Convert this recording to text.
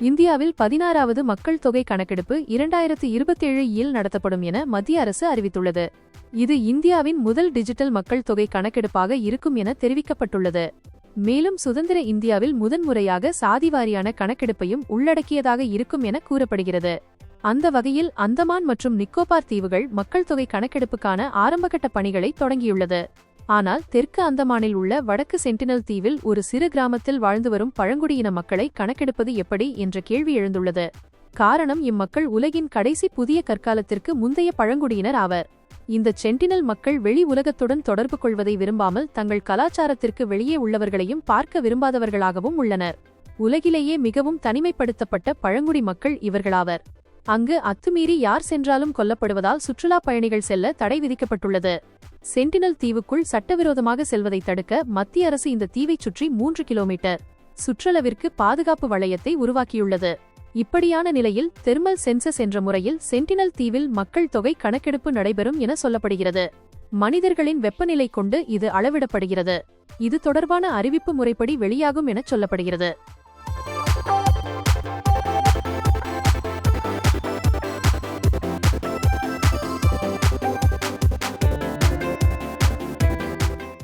இந்தியாவில் பதினாறாவது மக்கள் தொகை கணக்கெடுப்பு இரண்டாயிரத்து இருபத்தேழு இல் நடத்தப்படும் என மத்திய அரசு அறிவித்துள்ளது. இது இந்தியாவின் முதல் டிஜிட்டல் மக்கள் தொகை கணக்கெடுப்பாக இருக்கும் என தெரிவிக்கப்பட்டுள்ளது. மேலும் சுதந்திர இந்தியாவில் முதன்முறையாக சாதிவாரியான கணக்கெடுப்பையும் உள்ளடக்கியதாக இருக்கும் என கூறப்படுகிறது. அந்த வகையில் அந்தமான் மற்றும் நிக்கோபார் தீவுகள் மக்கள் தொகை கணக்கெடுப்புக்கான ஆரம்பகட்ட பணிகளை தொடங்கியுள்ளது. ஆனால் தெற்கு அந்தமானில் உள்ள வடக்கு சென்டினல் தீவில் ஒரு சிறு கிராமத்தில் வாழ்ந்து வரும் பழங்குடியின மக்களை கணக்கெடுப்பது எப்படி என்ற கேள்வி எழுந்துள்ளது. காரணம் இம்மக்கள் உலகின் கடைசி புதிய கற்காலத்திற்கு முந்தைய பழங்குடியினர் ஆவர். இந்த சென்டினல் மக்கள் வெளி உலகத்துடன் தொடர்பு கொள்வதை விரும்பாமல் தங்கள் கலாச்சாரத்திற்கு வெளியே உள்ளவர்களையும் பார்க்க விரும்பாதவர்களாகவும் உள்ளனர். உலகிலேயே மிகவும் தனிமைப்படுத்தப்பட்ட பழங்குடி மக்கள் இவர்களாவர். அங்கு அத்துமீறி யார் சென்றாலும் கொல்லப்படுவதால் சுற்றுலா பயணிகள் செல்ல தடை விதிக்கப்பட்டுள்ளது. சென்டினல் தீவுக்குள் சட்டவிரோதமாக செல்வதை தடுக்க மத்திய அரசு இந்த தீவைச் சுற்றி மூன்று கிலோமீட்டர் சுற்றளவிற்கு பாதுகாப்பு வளையத்தை உருவாக்கியுள்ளது. இப்படியான நிலையில் தெர்மல் சென்சஸ் என்ற முறையில் சென்டினல் தீவில் மக்கள் தொகை கணக்கெடுப்பு நடைபெறும் என சொல்லப்படுகிறது. மனிதர்களின் வெப்பநிலை கொண்டு இது அளவிடப்படுகிறது. இது தொடர்பான அறிவிப்பு முறைப்படி வெளியாகும் என சொல்லப்படுகிறது.